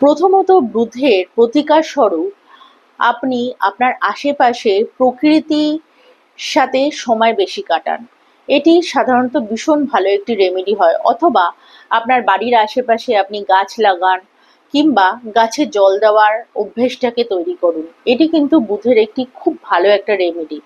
প্রথমত বুধের প্রতিকার স্বরূপ আপনি আপনার আশেপাশে প্রকৃতির সাথে সময় বেশি কাটান। এটি সাধারণত ভীষণ ভালো একটি রেমেডি হয় অথবা আপনার বাড়ির আশেপাশে আপনি গাছ লাগান কিংবা গাছে জল দেওয়ার অভ্যেসটাকে তৈরি করুন। এটি কিন্তু বুধের একটি খুব ভালো একটা রেমেডি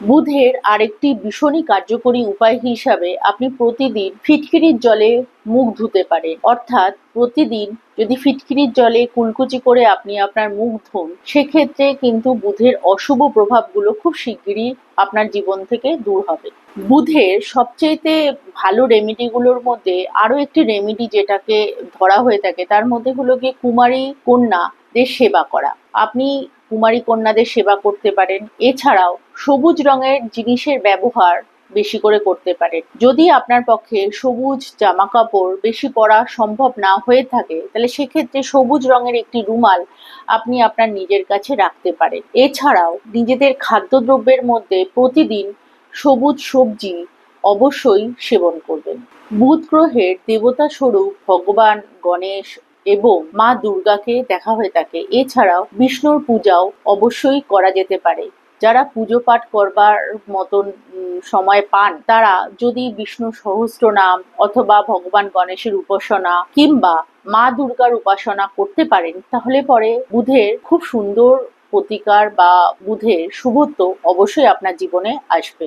বুধের আরেকটি ভীষণই কার্যকরী উপায় হিসাবে আপনি প্রতিদিন ফিটকিরির জলে মুখ ধুতে পারেন। অর্থাৎ প্রতিদিন যদি ফিটকিরির জলে কুলকুচি করে আপনি আপনার মুখ ধোন, সেক্ষেত্রে কিন্তু বুধের অশুভ প্রভাবগুলো খুব শিগগিরই আপনার জীবন থেকে দূর হবে। বুধের সবচেয়েতে ভালো রেমেডিগুলোর মধ্যে আরও একটি রেমেডি যেটাকে ধরা হয়ে থাকে, তার মধ্যে হলো গিয়ে কুমারী কন্যাদের সেবা করা। আপনি কুমারী কন্যাদের সেবা করতে পারেন। এছাড়াও সবুজ রঙের জিনিসের ব্যবহার বেশি করে করতে পারেন। যদি আপনার পক্ষে সবুজ জামা কাপড় বেশি পরা সম্ভব না হয়ে থাকে, তাহলে সেক্ষেত্রে সবুজ রঙের একটি রুমাল আপনি আপনার নিজের কাছে রাখতে পারেন। এছাড়াও নিজেদের খাদ্যদ্রব্যের মধ্যে প্রতিদিন সবুজ সবজি অবশ্যই সেবন করবেন। বুধ গ্রহের দেবতা স্বরূপ ভগবান গণেশ এবং মা দুর্গাকে দেখা হয়ে থাকে। এছাড়াও বিষ্ণুর পূজাও অবশ্যই করা যেতে পারে। যারা পুজো পাঠ করবার মতন সময় পান, তারা যদি বিষ্ণু সহস্র নাম অথবা ভগবান গণেশের উপাসনা কিংবা মা দুর্গার উপাসনা করতে পারেন, তাহলে পরে বুধের খুব সুন্দর প্রতিকার বা বুধের শুভত্ব অবশ্যই আপনার জীবনে আসবে।